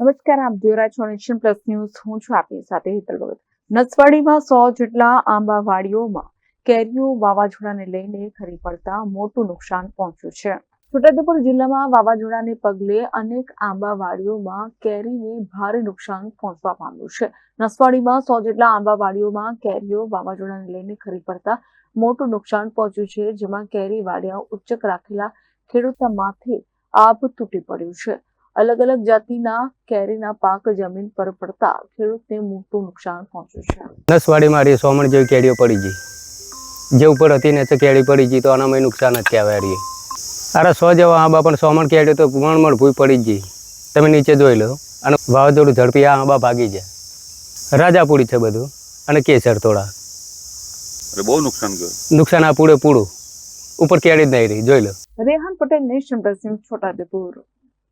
નમસ્કાર, આપ જોઈ રહ્યા છો નેશન પ્લસ ન્યૂઝ હું છું આપની સાથે હેતલ ભગત. નસવાડીમાં સો જેટલા આંબા વાડીઓમાં કેરીઓ વાવાઝોડાને લઈને ખરી પડતા મોટું નુકસાન પહોંચ્યું છે. છોટાઉદેપુર જિલ્લામાં વાવાઝોડાને પગલે અનેક આંબા વાડીઓમાં કેરીને ભારે નુકસાન પહોંચવા પામ્યું છે. નસવાડીમાં સો જેટલા આંબા વાડીઓમાં કેરીઓ વાવાઝોડાને લઈને ખરી પડતા મોટું નુકસાન પહોંચ્યું છે, જેમાં કેરી વાડિયા ઉચ્ચક રાખેલા ખેડૂતના માથે આભ તૂટી પડ્યું છે. અલગ અલગ જાતિના કેરીના પાક જમીન પર પડતા ખેડૂતને મોટું નુકસાન પહોંચ્યું છે. નસવાડી મારી સોમણ જેવી કેરીઓ પડી ગઈ. જે ઉપર હતી ને તો કેરી પડી ગઈ તો આનામાં નુકસાન જ કહેવાય રહી અરે સો જેવા આંબા પણ સોમણ કેરીઓ તો મણમણ ભૂઈ પડી ગઈ. તમે નીચે જોઈ લો. અને વાવાઝોડું ઝડપી આ આંબા ભાગી જાય રાજાપુરી છે બધું અને કેસર થોડા. એટલે બહુ નુકસાન ગયું. નુકસાન આ પૂરે પૂરું ઉપર કેરી જ નહીં રહી. જોઈ લો. રેહાન પટેલ નેશન છોટા છોટાઉદેપુર.